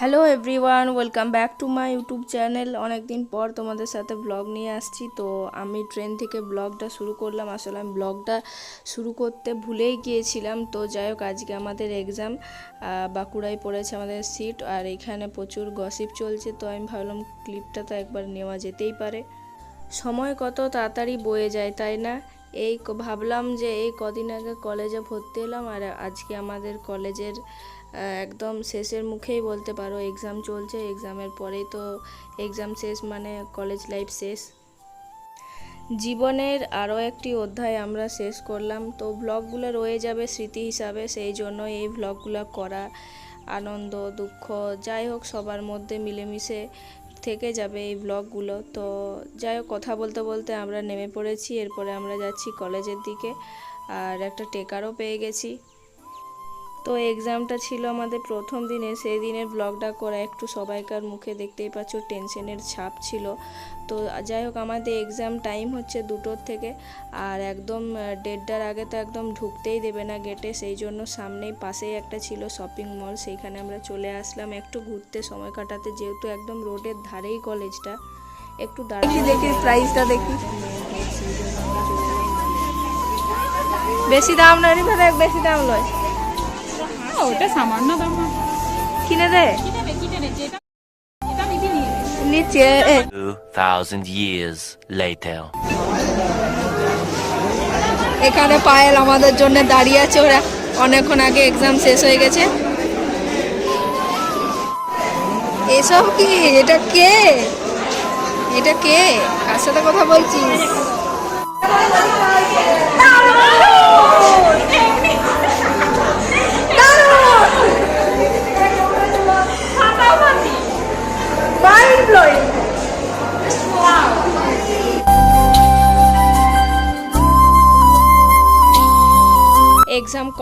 Hello everyone, welcome back to my YouTube channel. অনেক দিন পর তোমাদের সাথে ব্লগ নিয়ে আসছি। তো আমি ট্রেন থেকে ব্লগটা শুরু করলাম। আসলে আমি ব্লগটা শুরু করতে ভুলেই গিয়েছিলাম। তো যাই হোক, আজকে আমাদের এক্সাম বাঁকুড়ায় পড়েছে আমাদের সিট আর এখানে প্রচুর গসিপ চলছে। তো আমি ভাবলাম ক্লিপটা তো একবার নেওয়া যেতেই পারে। সময় কত তাড়াতাড়ি বয়ে যায়, তাই না? এই ভাবলাম যে এই কদিন আগে কলেজে ভর্তি এলাম আর আজকে আমাদের কলেজের একদম শেষের মুখেই বলতে পারো এক্সাম চলছে এক্সামের পরেই তো এক্সাম শেষ মানে কলেজ লাইফ শেষ। জীবনের আরও একটি অধ্যায় আমরা শেষ করলাম, তো ব্লগগুলো রয়ে যাবে স্মৃতি হিসাবে, সেই জন্য এই ব্লগগুলো করা। আনন্দ, দুঃখ, যাই হোক, সবার মধ্যে মিলেমিশে থেকে যাবে এই ব্লগগুলো। তো যাই হোক, কথা বলতে বলতে আমরা নেমে পড়েছি, এরপরে আমরা যাচ্ছি কলেজের দিকে। আর একটা টেকারও পেয়ে গেছি। তো এক্সামটা ছিল আমাদের প্রথম দিনে, সেই দিনের ব্লগটা করা। একটু সবাইকার মুখে দেখতেই পাচ্ছ টেনশনের ছাপ ছিল। তো যাই হোক, আমাদের এক্সাম টাইম হচ্ছে দুটোর থেকে। আর একদম দেড়টার আগে তো একদম ঢুকতেই দেবে না গেটে সেই জন্য সামনেই পাশেই একটা ছিল শপিং মল সেইখানে আমরা চলে আসলাম। একটু ঘুরতে সময় কাটাতে, যেহেতু একদম রোডের ধারেই কলেজটা একটু দাঁড়িয়ে দেখি প্রাইসটা দেখি। বেশি দাম নয় রে বেশি দাম লয়। ওটা সামান্য দাম কিনে দে। কিনে নে কিনে নে যেটা এটা নিবি নিয়ে নে। নিচে 2,000 years later. এখানে পায়েল আমাদের জন্য দাঁড়িয়ে আছে ওরা অনেকক্ষণ আগে এক্সাম শেষ হয়ে গেছে। এসব কি? এটা কে? এটা কে? কার সাথে কথা বলছিস?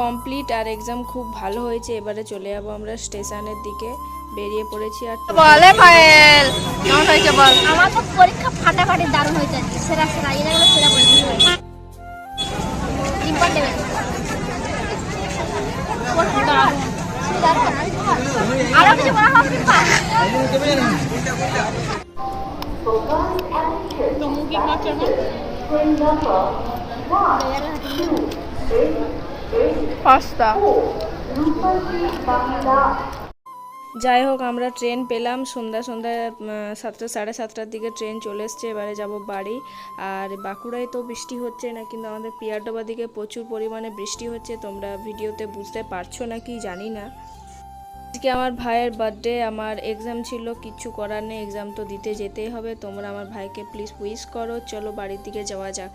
কমপ্লিট আর এক্সাম খুব ভালো হয়েছে এবারে চলে যাব আমরা স্টেশনের দিকে বেরিয়ে পড়েছি আর বলে পায়েল কেমন হয়েছে বল? আমার তো পরীক্ষা ফাটাফাটি দারুণ হয়েছে সেরা সেরা এরা গেলো সেরা পরীক্ষা ইম্পর্টেন্ট আরও কিছু করা হোক তো মাছ পাস্তা যাই হোক, আমরা ট্রেন পেলাম। সন্ধ্যা সন্ধ্যা সাতটা, সাড়ে সাতটার দিকে ট্রেন চলে এসছে। এবারে যাব বাড়ি। আর বাঁকুড়ায় তো বৃষ্টি হচ্ছে না, কিন্তু আমাদের পিয়ারডোবা দিকে প্রচুর পরিমাণে বৃষ্টি হচ্ছে। তোমরা ভিডিওতে বুঝতে পারছ না কি জানি না। আজকে আমার ভাইয়ের বার্থডে, আমার এক্সাম ছিল কিচ্ছু করার নেই, এক্সাম তো দিতে যেতেই হবে। তোমরা আমার ভাইকে প্লিজ উইশ করো। চলো বাড়ির দিকে যাওয়া যাক।